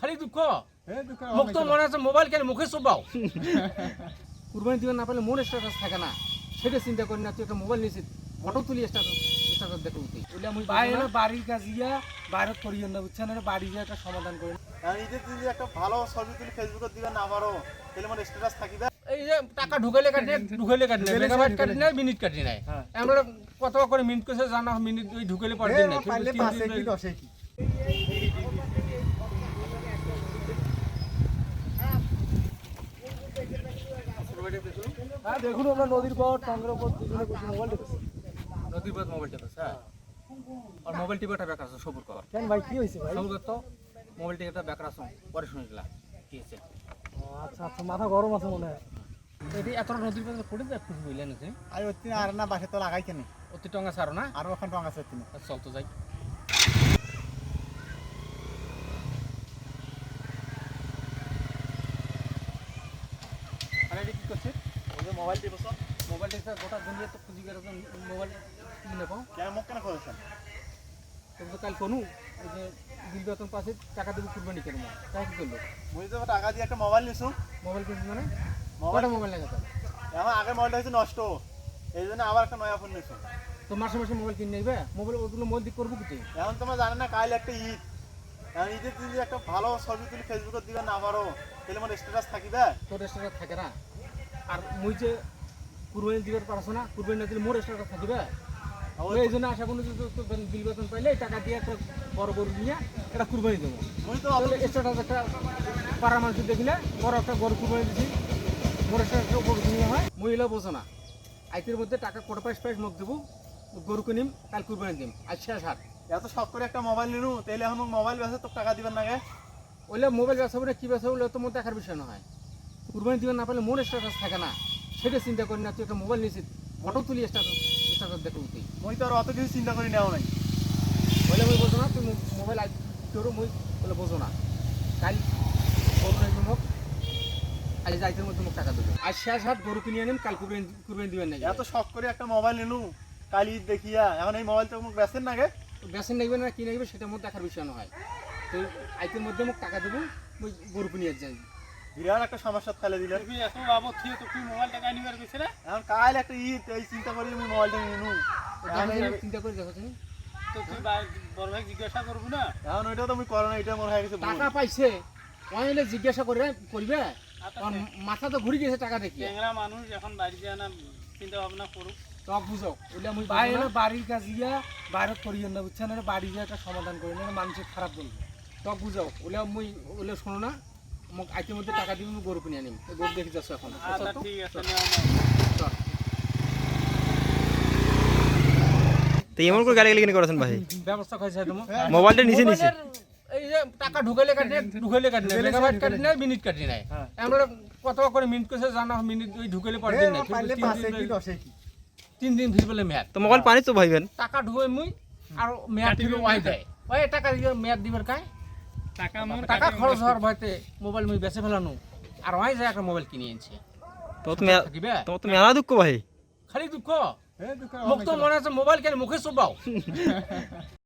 খালি দুঃখ। মুখ তো মনে আছে মোবাইল কেন মুখে চোবাও কুরবানি দিবে না পেলে মন স্ট্যাটাস থাকে না। সেটা চিন্তা করি না তুই একটা মোবাইল নিয়েছিস ফটো তুলি স্ট্যাটাস স্ট্যাটাস দেখো তুই বাইরে বাড়ির কাজিয়া বাইরে করিয়ে না বুঝছেন? বাড়ি গিয়ে একটা সমাধান করে আর ঈদের দিন যে একটা ভালো ছবি তুলি ফেসবুকে দিবেন আমারও তাহলে আমার স্ট্যাটাস থাকিবে এই যে টাকা ঢুকাইলে কাটি ঢুকাইলে কাটি নাই মেগাবাইট কাটি নাই মিনিট কাটি নাই হ্যাঁ। আমরা কত করে মিনিট কইছে জানা মিনিট ওই ঢুকাইলে পার দিন নাই পাইলে পাঁচে কি দশে কি? হ্যাঁ দেখুন আমরা নদীর পর টাঙ্গের উপর দুজনে বসে মোবাইল দেখেছি নদীর পথ মোবাইল টিপে হ্যাঁ। আর মোবাইল টিপাটা বেকার আছে সবুর কর। কেন ভাই কি হয়েছে ভাই? সবুর তো মোবাইল টিপাটা বেকার আছে পরে শুনিলা কি আছে ও, আচ্ছা আচ্ছা মাথা গরম আছে মনে হয়। এটি এত নদীর যায় খুব বুঝলেন আছে আর ওই আর না বাসে তো লাগাই কেন অতি টঙ্গা সারো না? আরও ওখান টং আছে তিনি। চল তো যাই। এটি কি করছে? ওই যে মোবাইল টিপছ মোবাইল টিপে গোটা দুনিয়া তো খুঁজি করে মোবাইল পাও কেন মুখ কেন করেছেন তো কাল কোনু ওই যে বিল বেতন পাশে টাকা দেবো কুরবানি কেন? তাই কি করল? বুঝতে তো টাকা দিয়ে একটা মোবাইল নিছু? মোবাইল কিনছি মানে? মোবাইল মোবাইল লাগে এখন আগের মোবাইলটা হচ্ছে নষ্ট। এই জন্য আবার একটা নয়া ফোন নিছু। তো মাসে মাসে মোবাইল কিনে নেবে? মোবাইল ওগুলো মোবাইল দিয়ে করব কি এখন তোমরা জানো না কাল একটা ঈদ। এখন ঈদের দিন একটা ভালো ছবি তুলি ফেসবুকে দিবেন আমারও তাহলে আমার স্ট্যাটাস থাকিবে? তোর রেস্টারটা থাকে না। আর মুই যে কুরবানি দিবার পারছ না কুরবানি না দিলে মোর রেস্টারটা থাকিবে? ওই ওই জন্য আশা করি যে তো- তো বিল বেতন পাইলে টাকা দিয়ে একটা বড় গরু নিয়ে এটা কুরবানি দেবো। মুই তো তাহলে স্ট্যাটাস একটা পাড়া মানুষ দেখিলে বড় একটা গরু কুরবানি দিছি। মোর স্ট্যাটাস গরু কিনে হয়। মহিলা বোঝো না। আইতের মধ্যে টাকা কোটা পাইস পাইস মুখ দেবো। গরু কিনিম কাল কুরবানি দিম। আজ শেষ হাট। এত শখ করে একটা মোবাইল নিনু তাহলে এখন মোবাইল বেসে তো টাকা দিবেন না ওইলে মোবাইল বলে কী ব্যবসা বলে তো মোর দেখার বিষয় নয়। কুরবানি দিবে না পারলে মন স্ট্যাটাস থাকে না। সেটা চিন্তা করি না তুই একটা মোবাইল নিয়েছিস ফটো তুলি স্ট্যাটাস স্ট্যাটাস দেখো তুই মুই তো আর অত কিছু চিন্তা করি নেওয়া নাই। বলে মুই বোঝো না তুই মোবাইল আজ তোরও মুই বলে বোঝো না। কাল মোক আজ যাইতে মধ্যে মোক টাকা দেবে। আজ শেষ হাট গরু কিনে আনিম কাল কুরবানি কুরবানি দিবেন না এত শখ করে একটা মোবাইল নিনু কাল দেখিয়া। এখন এই মোবাইলটা মুখ বেসেন না গে? বেসন নেবে না কি নেবে সেটা মোর দেখার বিষয় নয়। তো আইতের মধ্যে মোক টাকা দেবো মুই গরু কিনে যাই। বিরাট একটা সমস্যা ফেলে দিলেন এত বাবদ থেকে তো তুই মোবাইল টাকা নিবার গেছে রে? এখন কাল একটা ঈদ এই চিন্তা করি আমি মোবাইলটা নিনু চিন্তা করে দেখো তুমি। তো তুই বড় ভাই জিজ্ঞাসা করবি না? এখন ওইটা তো আমি করো না এটা মনে হয়ে গেছে টাকা পাইছে অনেলে জিজ্ঞাসা করে করবে? কারণ মাথা তো ঘুরে গেছে টাকা দেখি ট্যাংরা মানুষ এখন বাড়ি যায় না চিন্তা ভাবনা করুক। তো বুঝো ওইটা মুই বাইরে বাইরে বাড়ির কাজিয়া বাইরে করিয়ে না? বুঝছেন এটা বাড়ি গিয়ে একটা সমাধান করে না মানুষের খারাপ বলবে। তো বুঝাও ওইটা মুই ওইটা শোনো না। মোক মধ্যে টাকা দিবি আমি গরু কিনে আনিম। গরু দেখে যাচ্ছ এখন। আচ্ছা ঠিক আছে তো এমন করে গালি গালি করেছেন ভাই? ব্যবস্থা খাইছে তোমার মোবাইলটা নিচে নিচে। এই যে টাকা ঢুকাইলে কাটি ঢুকাইলে কাটি নাই মেগাবাইট কাটি নাই। মিনিট কাটি নাই। আমরা কত করে মিনিট কইছে জানা মিনিট ওই ঢুকাইলে তিন দিন ভিজ বলে মেয়াদ। তো মোবাইল পানি তো ভাইবেন টাকা ঢুকাই মুই আর মেয়াদ দিবে ওয়াই দেয় ওই টাকা দিয়ে মেয়াদ দিবার কাই টাকা টাকা খরচ হওয়ার ভয়তে মোবাইল মুই বেচে ফেলানো। আর ওই যায় একটা মোবাইল কিনে আনছে তো তুমি তো তুমি আনা দুঃখ ভাই? খালি দুঃখ? এই মুখ তো মনে আছে মোবাইল কেন মুখে চোবাও